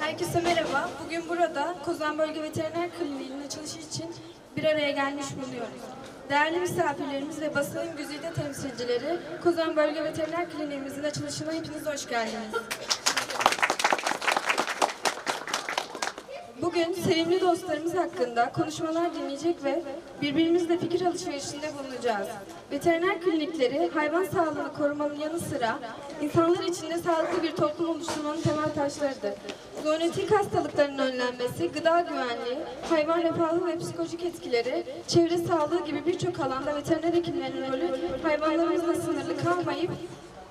Herkese merhaba. Bugün burada Kozan Bölge Veteriner Kliniği'nin açılışı için bir araya gelmiş bulunuyoruz. Değerli misafirlerimiz ve basının güzide temsilcileri, Kozan Bölge Veteriner Kliniğimizin açılışına hepiniz hoş geldiniz. Bugün sevimli dostlarımız hakkında konuşmalar dinleyecek ve birbirimizle fikir alışverişinde bulunacağız. Veteriner klinikleri hayvan sağlığını korumanın yanı sıra insanlar için de sağlıklı bir toplum oluşturmanın temel taşlarıdır. Zoonotik hastalıkların önlenmesi, gıda güvenliği, hayvan refahı ve psikolojik etkileri, çevre sağlığı gibi birçok alanda veteriner hekimlerin rolü hayvanlarımızla sınırlı kalmayıp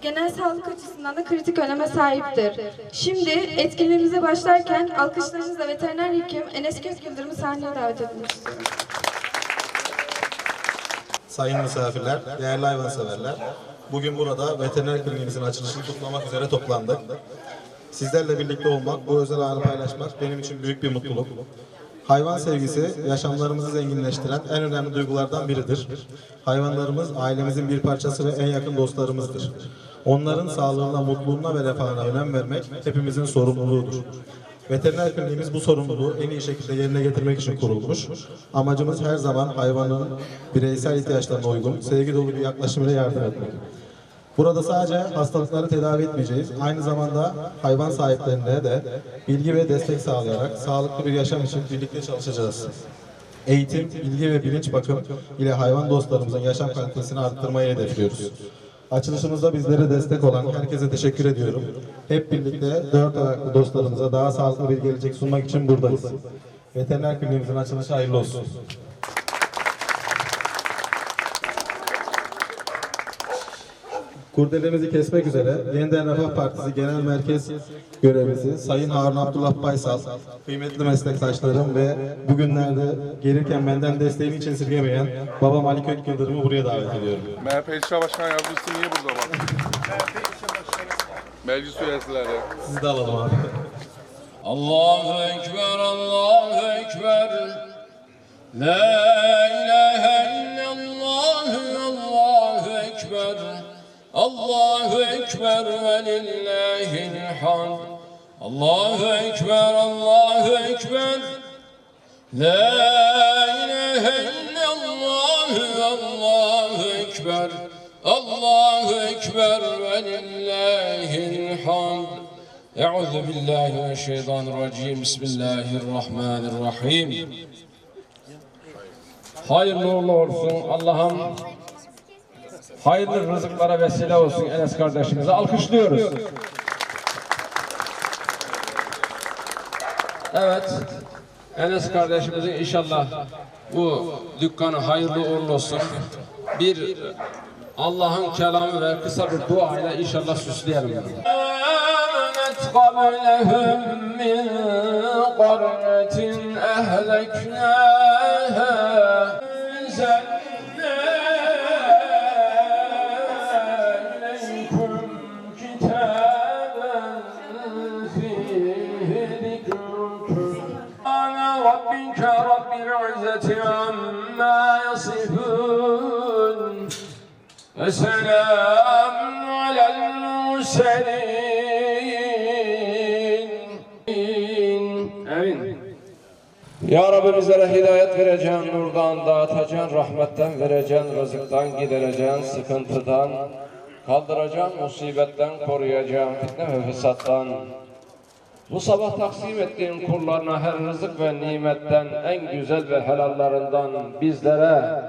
genel sağlık açısından da kritik öneme sahiptir. Şimdi etkinliğimize başlarken alkışlarınızla veteriner hekim Enes Kök Yıldırım'ı sahneye davet etmek. Sayın misafirler, değerli hayvanseverler, bugün burada veteriner kliniğimizin açılışını kutlamak üzere toplandık. Sizlerle birlikte olmak, bu özel anı paylaşmak benim için büyük bir mutluluk. Hayvan sevgisi yaşamlarımızı zenginleştiren en önemli duygulardan biridir. Hayvanlarımız ailemizin bir parçası ve en yakın dostlarımızdır. Onların sağlığına, mutluluğuna ve refahına önem vermek hepimizin sorumluluğudur. Veteriner kliniğimiz bu sorumluluğu en iyi şekilde yerine getirmek için kurulmuş. Amacımız her zaman hayvanın bireysel ihtiyaçlarına uygun, sevgi dolu bir yaklaşımıyla yardım etmek. Burada sadece hastalıkları tedavi etmeyeceğiz. Aynı zamanda hayvan sahiplerine de bilgi ve destek sağlayarak sağlıklı bir yaşam için birlikte çalışacağız. Eğitim, bilgi ve bilinç bakım ile hayvan dostlarımızın yaşam kalitesini arttırmayı hedefliyoruz. Açılışımızda bizlere destek olan herkese teşekkür ediyorum. Hep birlikte dört ayaklı dostlarımıza daha sağlıklı bir gelecek sunmak için buradayız. Veteriner kliniğimizin açılışı hayırlı olsun. Kurdelemizi kesmek üzere Yeniden Refah Partisi Genel Merkez Görevlisi Sayın Harun Abdullah Baysal, kıymetli meslektaşlarım ve bugünlerde gelirken benden desteğini hiç esirgemeyen babam Ali Kök Yıldırım'ı buraya davet ediyorum. MHP İlçe Başkan Yardımcısı niye burada bak? Meclis üyesileri. Sizi de alalım abi. Allahu Ekber, Allahu Ekber. La Ekber ve lillahil hamd. Allahu Ekber, Allahu Ekber. La ilahe illallah, Allahu Ekber. Allahu Ekber ve lillahil hamd. Euzu billahi mineşşeytanirracim. Bismillahirrahmanirrahim. Hayırlı uğurlu olsun. Allah'ım hayırlı rızıklara vesile olsun Enes kardeşimizi alkışlıyoruz. Evet. Enes kardeşimizin inşallah bu dükkanı hayırlı uğurlu olsun. Bir Allah'ın kelamı ve kısa bir dua ile inşallah süsleyelim. آمنت قبلهم من قرية أهلكناها Selam alel murselin. Amin. Ya Rabbi bizlere hidayet vereceksin, nurdan dağıtacaksın, rahmetten vereceksin, rızıktan gidereceksin, sıkıntıdan kaldıracaksın, musibetten koruyacaksın, fitne ve fesattan. Bu sabah taksim ettiğin kullarına her rızık ve nimetten, en güzel ve helallarından bizlere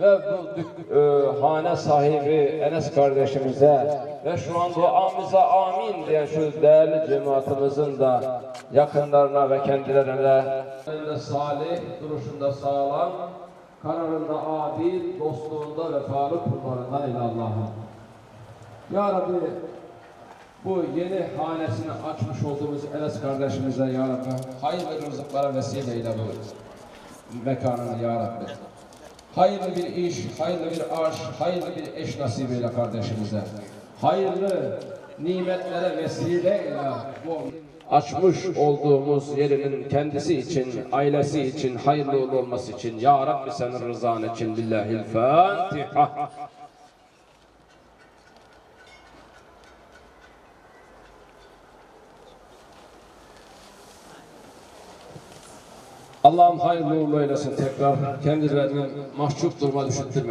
ve bu e, hane sahibi Enes kardeşimize ve şu an duamıza amin diyen şu değerli cemaatimizin de yakınlarına ve kendilerine de salih, duruşunda sağlam, kararında adil, dostluğunda vefalı kullarından ile Allah'ım. Ya Rabbi bu yeni hanesini açmış olduğumuz Enes kardeşimize ya Rabbi hayırlı rızıklara vesile eyle bu mekanını ya Rabbi. Hayırlı bir iş, hayırlı bir aş, hayırlı bir eş nasip eyle kardeşimize. Hayırlı nimetlere vesile eyle açmış olduğumuz yerinin kendisi için, ailesi için, hayırlı olması için. Ya Rabbi senin rızan için. Lillahil Allah'ım hayırlı uğurlu eylesin tekrar kendilerini mahcup duruma düşürtme.